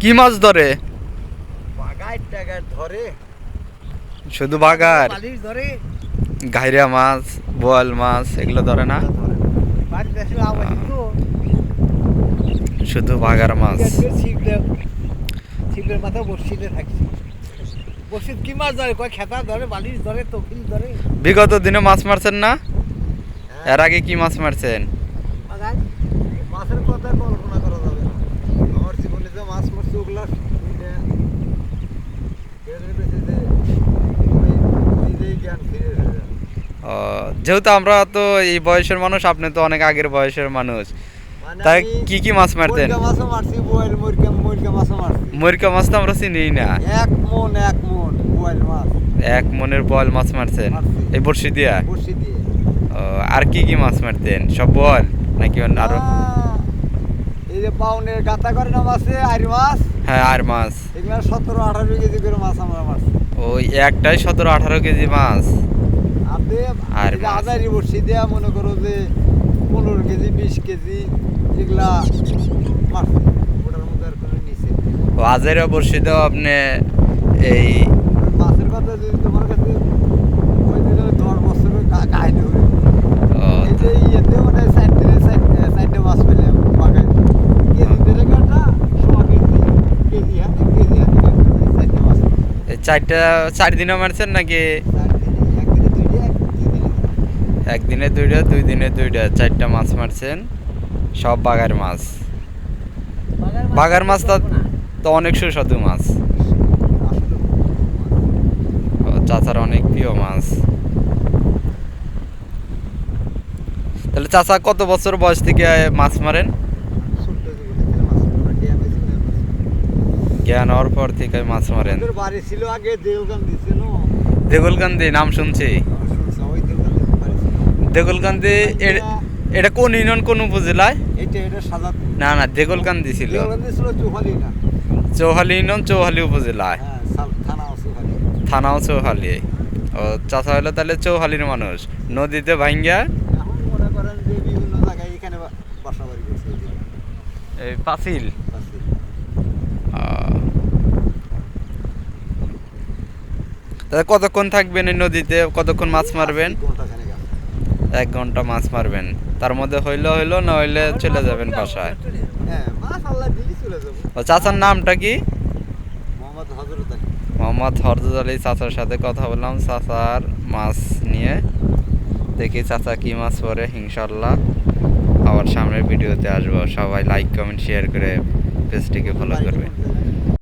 কি মাছ ধরে? ধরে। শুধু বাগার ঘাইরা মাছ বোয়াল মাছ এগুলো ধরে না? শুধু বাগার মাছ। ছিপলের মাথা বসিতে থাকছি। বসিত কি মাছ ধরে? কয় খেতা ধরে বালিশ ধরে তকিল ধরে। বিগত দিনে মাছ মারছেন না? এর আগে কি মাছ মারছেন? মাছের কথা কল্পনা করা যাবে না আমার জীবনে যে মাছ মারছে ওগুলা শুনে বেদরে বেঁচে যে ওই- নিজেই জ্ঞান ফিরে এসে যায়। ও, যেহেতু আমরা তো এই বয়সের মানুষ আপনি তো অনেক আগের বয়সের মানুষ। মানে তাই কি কি মাছ মারতেন? মুরগা মাছ তো আমরা চিনি না। এক মন এক মন বোয়াল মাছ। এক মনের বল মাছ মারছেন? এই বড়শি দিয়া? বসি দিয়ে। আর কি কি মাছ মারতেন? সব বল নাকি অন্য আরও? এই যে পাউনের গাতা করে না মাছে আর মাছ। হ্যাঁ আর মাছ। এগুলো সতেরো আঠারো কেজি করে মাছ আমরা মারছি। ওই একটাই সতেরো আঠারো কেজি মাছ। আর? আদারি বসি দেয়া মনে করো যে পনেরো কেজি বিশ কেজি এগুলা মারছি ওটার মধ্যে আর কোনো নিচে ও আজেরও বড়শি দেওয়া আপনি এই মাছের কথা যদি তোমার কাছে ওই দিন দশ বছরের কাহিনী হয়ে এই যে ইয়েতে মানে মাছ পেলে বাগায়। কেজি কাটা সোয়া কেজি কেজি হাতে কেজি হাতে চারটা চার দিনও মারছেন নাকি চার দিনে একদিনে দুইটা এক দুই দিনে একদিনে দুইটা দুই দিনে দুইটা চারটা মাছ মারছেন। সব বাগার মাছ। বাগার মাছ তো অনেক সুস্বাদু মাছ। চাচার অনেক প্রিয় মাছ। তাহলে চাচা কত বছর বয়স থেকে মাছ মারেন? ছিল জ্ঞান হওয়ার পর থেকে মাছ মারেন। বাড়ি ছিল আগে দিছিল দেগুলকান্দি নাম শুনছি শুনছ ওই দেউলগান বাড়ি ছিল দেগুলকান্দি এটা কোন ইউনিয়ন কোন উপজেলায়? এটা এটা সাজাত। না না দেগুলকান্দি ছিল। ছিল না। চৌহালি ইউনিয়ন চৌহালি উপজেলায়। হ্যাঁ চুহালি। থানাও চৌহালি। ও চাচা হলো তাহলে চৌহালির মানুষ। নদীতে ভাঙ্গা এই। তাহলে কতক্ষণ থাকবেন এই নদীতে? কতক্ষণ মাছ মারবেন। এক ঘণ্টা মাছ মারবেন। তার মধ্যে হইল হইল না হইলে চলে যাবেন বাসায়। হ্যাঁ চাচার নামটা কি? মোহাম্মদ হজরত আলী। হরজত আলী চাচার সাথে কথা বললাম চাচার মাছ নিয়ে। দেখি চাচা কি মাছ পরে ইনশাল্লাহ আবার সামনের ভিডিওতে আসব। সবাই লাইক কমেন্ট শেয়ার করে পেজটিকে ফলো করবে?